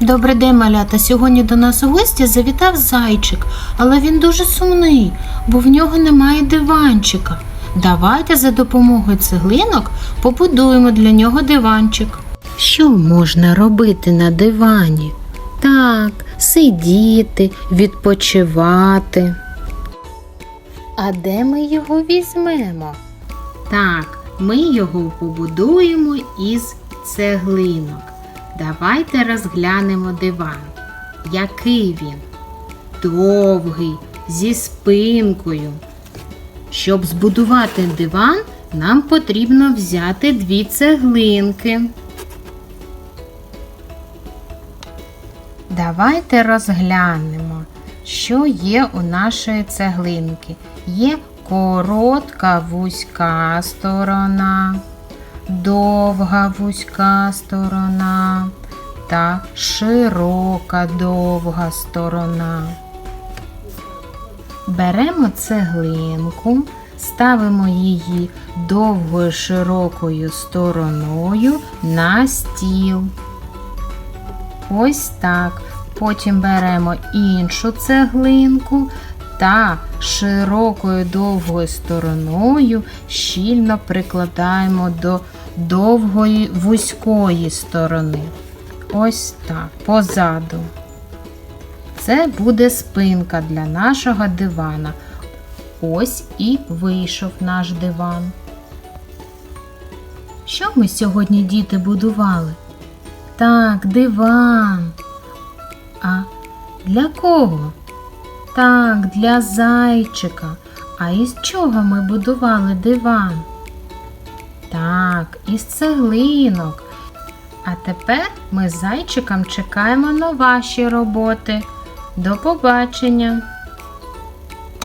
Добрий день, малята. Сьогодні до нас у гості завітав зайчик, але він дуже сумний, бо в нього немає диванчика. Давайте за допомогою цеглинок побудуємо для нього диванчик. Що можна робити на дивані? Так, сидіти, відпочивати. А де ми його візьмемо? Так, ми його побудуємо із цеглинок. Давайте розглянемо диван. Який він? Довгий, зі спинкою. Щоб збудувати диван, нам потрібно взяти дві цеглинки. Давайте розглянемо, що є у нашої цеглинки. Є коротка вузька сторона, довга вузька сторона та широка довга сторона. Беремо цеглинку, ставимо її довгою широкою стороною на стіл. Ось так. Потім беремо іншу цеглинку та широкою довгою стороною щільно прикладаємо до довгої вузької сторони. Ось так, позаду. Це буде спинка для нашого дивана. Ось і вийшов наш диван. Що ми сьогодні, діти, будували? Так, диван. А для кого? Так, для зайчика. А із чого ми будували диван? Так, із цеглинок. А тепер ми з зайчиком чекаємо на ваші роботи. До побачення!